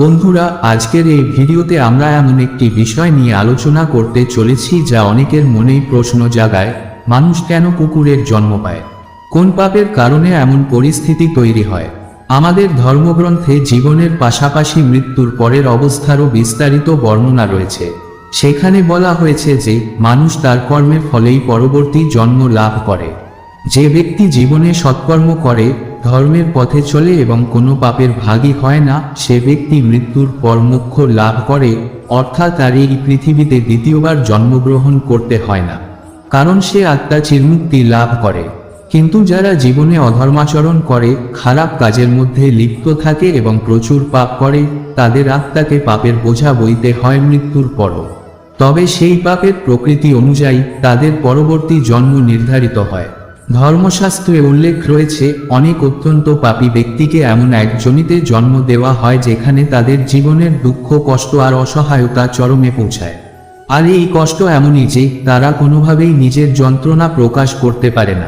বন্ধুরা, আজকের এই ভিডিওতে আমরা এমন একটি বিষয় নিয়ে আলোচনা করতে চলেছি যা অনেকের মনেই প্রশ্ন জাগায়, মানুষ কেন কুকুরের জন্ম পায়? কোন পাপের কারণে এমন পরিস্থিতি তৈরি হয়? আমাদের ধর্মগ্রন্থে জীবনের পাশাপাশি মৃত্যুর পরের অবস্থারও বিস্তারিত বর্ণনা রয়েছে। সেখানে বলা হয়েছে যে, মানুষ তার কর্মের ফলেই পরবর্তী জন্ম লাভ করে। যে ব্যক্তি জীবনে সৎকর্ম করে ধর্মের পথে চলে এবং কোনো পাপের ভাগী হয় না, সে ব্যক্তি মৃত্যুর পর মোক্ষ লাভ করে, অর্থাৎ তার এই পৃথিবীতে দ্বিতীয়বার জন্মগ্রহণ করতে হয় না। কারণ সে আত্মা চিরমুক্তি লাভ করে। কিন্তু যারা জীবনে অধর্মাচরণ করে, খারাপ কাজের মধ্যে লিপ্ত থাকে এবং প্রচুর পাপ করে, তাদের আত্মাকে পাপের বোঝা বইতে হয় মৃত্যুর পরও। তবে সেই পাপের প্রকৃতি অনুযায়ী তাদের পরবর্তী জন্ম নির্ধারিত হয়। ধর্মশাস্ত্রে উল্লেখ রয়েছে, অনেক অত্যন্ত পাপী ব্যক্তিকে এমন এক জনিতে জন্ম দেওয়া হয় যেখানে তাদের জীবনের দুঃখ, কষ্ট আর অসহায়তা চরমে পৌঁছায়। আর এই কষ্ট এমনই যে তারা কোনোভাবেই নিজের যন্ত্রণা প্রকাশ করতে পারে না।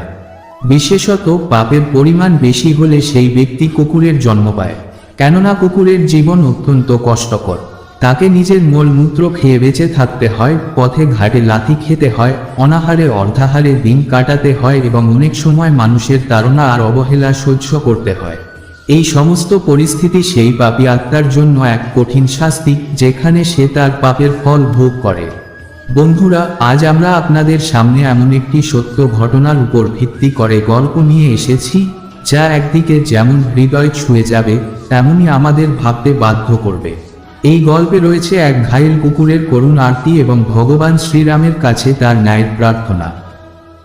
বিশেষত পাপের পরিমাণ বেশি হলে সেই ব্যক্তি কুকুরের জন্ম পায়। কেননা কুকুরের জীবন অত্যন্ত কষ্টকর। তাকে নিজের মলমূত্র খেয়ে বেঁচে থাকতে হয়, পথে ঘাটে লাথি খেতে হয়, অনাহারে অর্ধাহারে দিন কাটাতে হয় এবং অনেক সময় মানুষের তাড়না আর অবহেলা সহ্য করতে হয়। এই সমস্ত পরিস্থিতি সেই পাপী আত্মার জন্য এক কঠিন শাস্তি, যেখানে সে তার পাপের ফল ভোগ করে। বন্ধুরা, আজ আমরা আপনাদের সামনে এমন একটি সত্য ঘটনার উপর ভিত্তি করে গল্প নিয়ে এসেছি, যা একদিকে যেমন হৃদয় ছুঁয়ে যাবে, তেমনি আমাদের ভাবতে বাধ্য করবে। এই গল্পে রয়েছে এক ঘায়েল কুকুরের করুণ আরতি এবং ভগবান শ্রীরামের কাছে তার ন্যায়ের প্রার্থনা।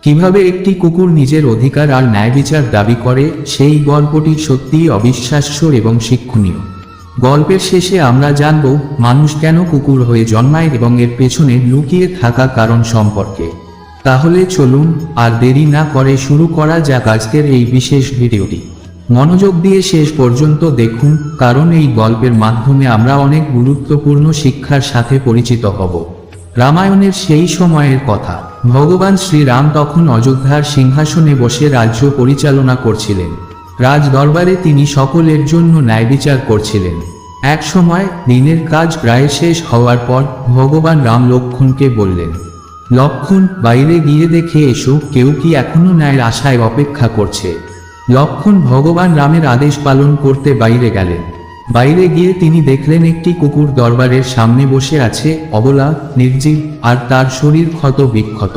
কীভাবে একটি কুকুর নিজের অধিকার আর ন্যায় বিচার দাবি করে, সেই গল্পটি সত্যিই অবিশ্বাস্য এবং শিক্ষণীয়। গল্পের শেষে আমরা জানব, মানুষ কেন কুকুর হয়ে জন্মায় এবং এর পেছনে লুকিয়ে থাকা কারণ সম্পর্কে। তাহলে চলুন, আর দেরি না করে শুরু করা যাক আজকের এই বিশেষ ভিডিওটি। মনোযোগ দিয়ে শেষ পর্যন্ত দেখুন, কারণ এই গল্পের মাধ্যমে আমরা অনেক গুরুত্বপূর্ণ শিক্ষার সাথে পরিচিত হব। রামায়ণের সেই সময়ের কথা। ভগবান শ্রীরাম তখন অযোধ্যার সিংহাসনে বসে রাজ্য পরিচালনা করছিলেন। রাজ দরবারে তিনি সকলের জন্য ন্যায় বিচার করছিলেন। এক সময় দিনের কাজ প্রায় শেষ হওয়ার পর ভগবান রাম লক্ষণকে বললেন, লক্ষণ, বাইরে গিয়ে দেখে এসো, কেউ কি এখনও ন্যায়ের আশায় অপেক্ষা করছে? লক্ষণ ভগবান রামের আদেশ পালন করতে বাইরে গেলেন। বাইরে গিয়ে তিনি দেখলেন একটি কুকুর দরবারের সামনে বসে আছে, অবলা, নির্জীব আর তার শরীর ক্ষত বিক্ষত।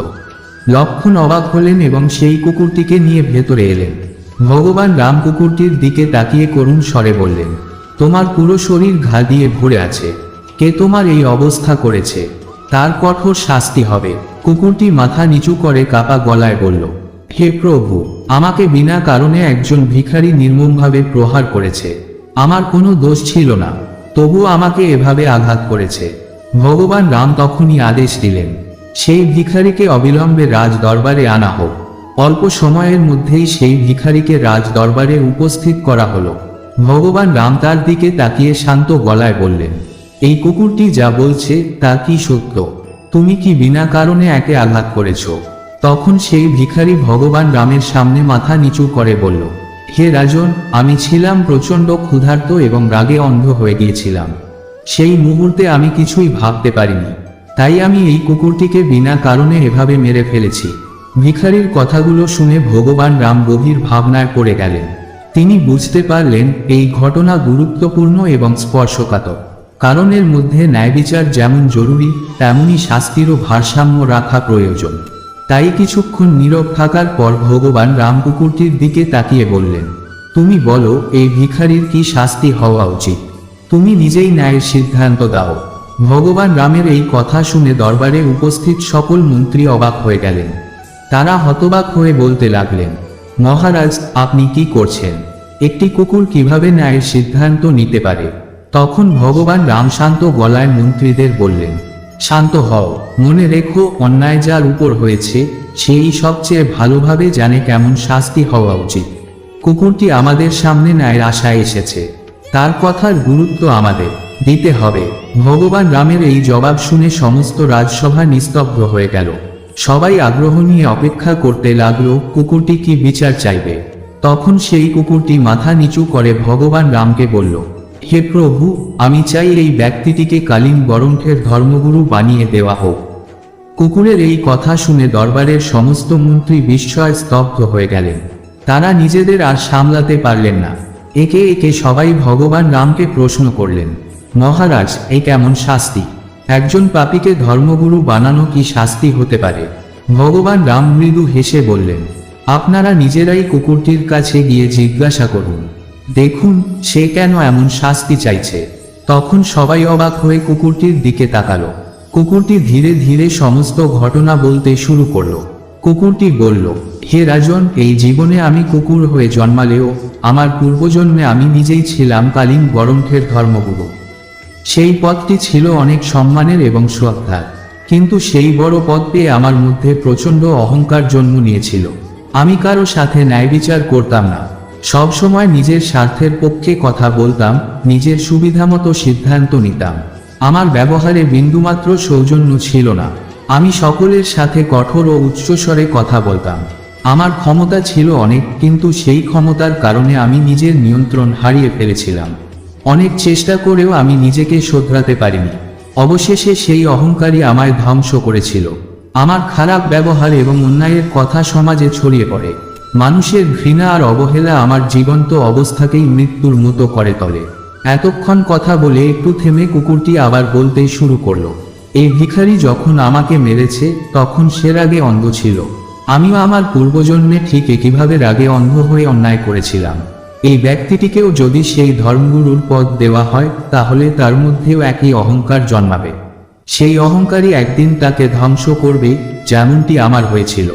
লক্ষণ অবাক হলেন এবং সেই কুকুরটিকে নিয়ে ভেতরে এলেন। ভগবান রাম কুকুরটির দিকে তাকিয়ে করুণ স্বরে বললেন, তোমার পুরো শরীর ঘা দিয়ে ভরে আছে। কে তোমার এই অবস্থা করেছে? তার কঠোর শাস্তি হবে। কুকুরটি মাথা নিচু করে কাপা গলায় বলল হে প্রভু, আমাকে বিনা কারণে একজন ভিখারি নির্মমভাবে প্রহার করেছে। আমার কোনো দোষ ছিল না তবু আমাকে এভাবে আঘাত করেছে। ভগবান রাম তখনই আদেশ দিলেন, সেই ভিখারিকে অবিলম্বে রাজ দরবারে আনা হোক। অল্প সময়ের মধ্যেই সেই ভিখারিকে রাজ দরবারে উপস্থিত করা হলো। ভগবান রাম তার দিকে তাকিয়ে শান্ত গলায় বললেন, এই কুকুরটি যা বলছে তা কি সত্য? তুমি কি বিনা কারণে একে আঘাত করেছ? তখন সেই ভিখারি ভগবান রামের সামনে মাথা নিচু করে বলল, হে রাজন, আমি ছিলাম প্রচণ্ড ক্ষুধার্ত এবং রাগে অন্ধ হয়ে গিয়েছিলাম। সেই মুহূর্তে আমি কিছুই ভাবতে পারিনি। তাই আমি এই কুকুরটিকে বিনা কারণে এভাবে মেরে ফেলেছি। ভিখারির কথাগুলো শুনে ভগবান রাম গভীর ভাবনায় পড়ে গেলেন। তিনি বুঝতে পারলেন এই ঘটনা গুরুত্বপূর্ণ এবং স্পর্শকাতর। কারণের মধ্যে ন্যায় বিচার যেমন জরুরি, তেমনি শাস্তিরও ভারসাম্য রাখা প্রয়োজন। তাই কিছুক্ষণ নীরব থাকার পর ভগবান রাম কুকুরটির দিকে তাকিয়ে বললেন, তুমি বলো, এই ভিখারির কি শাস্তি হওয়া উচিত? তুমি নিজেই ন্যায়ের সিদ্ধান্ত দাও। ভগবান রামের এই কথা শুনে দরবারে উপস্থিত সকল মন্ত্রী অবাক হয়ে গেলেন। তারা হতবাক হয়ে বলতে লাগলেন, মহারাজ, আপনি কি করছেন? একটি কুকুর কীভাবে ন্যায়ের সিদ্ধান্ত নিতে পারে? তখন ভগবান রাম শান্ত গলায় মন্ত্রীদের বললেন শান্ত হও। মনে রেখো, অন্যায় যার উপর হয়েছে, সেই সবচেয়ে ভালোভাবে জানে কেমন শাস্তি হওয়া উচিত। কুকুরটি আমাদের সামনে ন্যায়ের আশায় এসেছে। তার কথার গুরুত্ব আমাদের। দিতে হবে। ভগবান রামের এই জবাব শুনে সমস্ত রাজসভা নিস্তব্ধ হয়ে গেল। সবাই আগ্রহ নিয়ে অপেক্ষা করতে লাগল, কুকুরটি কি বিচার চাইবে? তখন সেই কুকুরটি মাথা নিচু করে ভগবান রামকে বলল হে প্রভু, আমি চাই এই ব্যক্তিটিকে কালীন বরণ্ঠের ধর্মগুরু বানিয়ে দেওয়া হোক। কুকুরের এই কথা শুনে দরবারের সমস্ত মন্ত্রী বিস্ময় স্তব্ধ হয়ে গেলেন। তারা নিজেদের আর সামলাতে পারলেন না। একে একে সবাই ভগবান রামকে প্রশ্ন করলেন, মহারাজ, এ কেমন শাস্তি? একজন পাপীকে ধর্মগুরু বানানো কি শাস্তি হতে পারে? ভগবান রাম মৃদু হেসে বললেন, আপনারা নিজেরাই কুকুরটির কাছে গিয়ে জিজ্ঞাসা করুন। দেখুন, সে কেন এমন শাস্তি চাইছে? তখন সবাই অবাক হয়ে কুকুরটির দিকে তাকালো। কুকুরটি ধীরে ধীরে সমস্ত ঘটনা বলতে শুরু করল। কুকুরটি বলল, হে রাজন, এই জীবনে আমি কুকুর হয়ে জন্মালেও, আমার পূর্বজন্মে আমি নিজেই ছিলাম কালীন গরণ্ঠের ধর্মগুরু। সেই পদটি ছিল অনেক সম্মানের এবং শ্রদ্ধার। কিন্তু সেই বড় পদ পেয়ে আমার মধ্যে প্রচণ্ড অহংকার জন্ম নিয়েছিল। আমি কারও সাথে ন্যায় বিচার করতাম না। সব সময় নিজের স্বার্থের পক্ষে কথা বলতাম, নিজের সুবিধামতো সিদ্ধান্ত নিতাম। আমার ব্যবহারে বিন্দুমাত্র সৌজন্য ছিল না। আমি সকলের সাথে কঠোর ও উচ্চস্বরে কথা বলতাম। আমার ক্ষমতা ছিল অনেক, কিন্তু সেই ক্ষমতার কারণে আমি নিজের নিয়ন্ত্রণ হারিয়ে ফেলেছিলাম। অনেক চেষ্টা করেও আমি নিজেকে শোধরাতে পারিনি। অবশেষে সেই অহংকারী আমায় ধ্বংস করেছিল। আমার খারাপ ব্যবহার এবং অন্যায়ের কথা সমাজে ছড়িয়ে পড়ে। মানুষের ঘৃণা আর অবহেলা আমার জীবন্ত অবস্থাকেই মৃত্যুর মতো করে তোলে। এতক্ষণ কথা বলে একটু থেমে কুকুরটি আবার বলতে শুরু করল। এই ভিখারি যখন আমাকে মেরেছে, তখন সে রাগে অন্ধ ছিল। আমিও আমার পূর্বজন্মে ঠিক একইভাবে রাগে অন্ধ হয়ে অন্যায় করেছিলাম। এই ব্যক্তিটিকেও যদি সেই ধর্মগুরুর পদ দেওয়া হয়, তাহলে তার মধ্যেও একই অহংকার জন্মাবে। সেই অহংকারই একদিন তাকে ধ্বংস করবে, যেমনটি আমার হয়েছিল।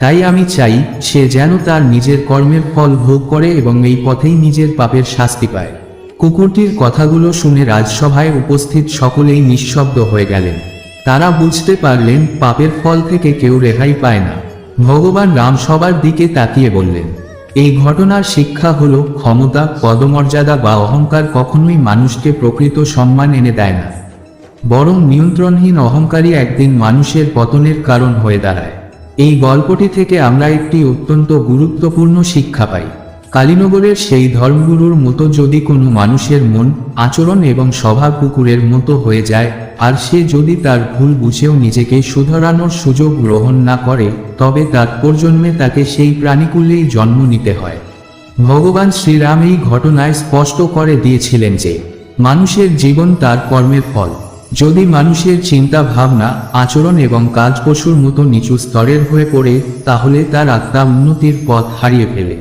তাই আমি চাই সে যেন তার নিজের কর্মের ফল ভোগ করে এবং এই পথেই নিজের পাপের শাস্তি পায়। কুকুরটির কথাগুলো শুনে রাজসভায় উপস্থিত সকলেই নিঃশব্দ হয়ে গেলেন। তারা বুঝতে পারলেন পাপের ফল থেকে কেউ রেহাই পায় না। ভগবান রাম সবার দিকে তাকিয়ে বললেন, এই ঘটনার শিক্ষা হল ক্ষমতা, পদমর্যাদা বা অহংকার কখনোই মানুষকে প্রকৃত সম্মান এনে দেয় না। বরং নিয়ন্ত্রণহীন অহংকারী একদিন মানুষের পতনের কারণ হয়ে দাঁড়ায়। এই গল্পটি থেকে আমরা একটি অত্যন্ত গুরুত্বপূর্ণ শিক্ষা পাই। কালীনগরের সেই ধর্মগুরুর মতো যদি কোনো মানুষের মন, আচরণ এবং স্বভাব কুকুরের মতো হয়ে যায়, আর সে যদি তার ভুল বুঝেও নিজেকে শুধরানোর সুযোগ গ্রহণ না করে, তবে তার তাকে সেই প্রাণীকুলেই জন্ম নিতে হয়। ভগবান শ্রীরাম এই ঘটনায় স্পষ্ট করে দিয়েছিলেন যে, মানুষের জীবন তার কর্মের ফল। যদি মানুষের চিন্তা ভাবনা আচরণ এবং কাজ পশুর মতো নিচু স্তরের হয়ে পড়ে, তাহলে তার আত্মা উন্নতির পথ হারিয়ে ফেলে।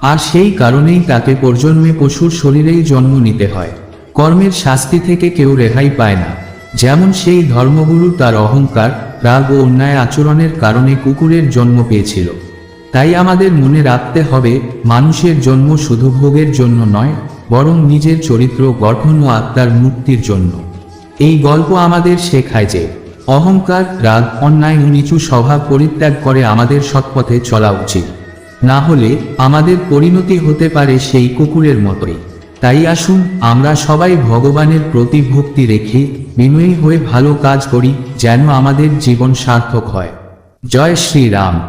আর সেই কারণেই তাকে প্রজন্মে পশুর শরীরেই জন্ম নিতে হয়। কর্মের শাস্তি থেকে কেউ রেহাই পায় না। যেমন সেই ধর্মগুরু তার অহংকার, রাগ ও অন্যায় আচরণের কারণে কুকুরের জন্ম পেয়েছিল। তাই আমাদের মনে রাখতে হবে, মানুষের জন্ম শুধু ভোগের জন্য নয়, বরং নিজের চরিত্র গঠন ও আত্মার মুক্তির জন্য। এই গল্প আমাদের শেখায় যে অহংকার, রাগ, অন্যায় ও নিচু স্বভাব পরিত্যাগ করে আমাদের সৎপথে চলা উচিত। না হলে আমাদের পরিণতি হতে পারে সেই কুকুরের মতোই। তাই আসুন আমরা সবাই ভগবানের প্রতি ভক্তি রেখে বিনয়ী হয়ে ভালো কাজ করি যেন আমাদের জীবন সার্থক হয়। জয় শ্রীরাম।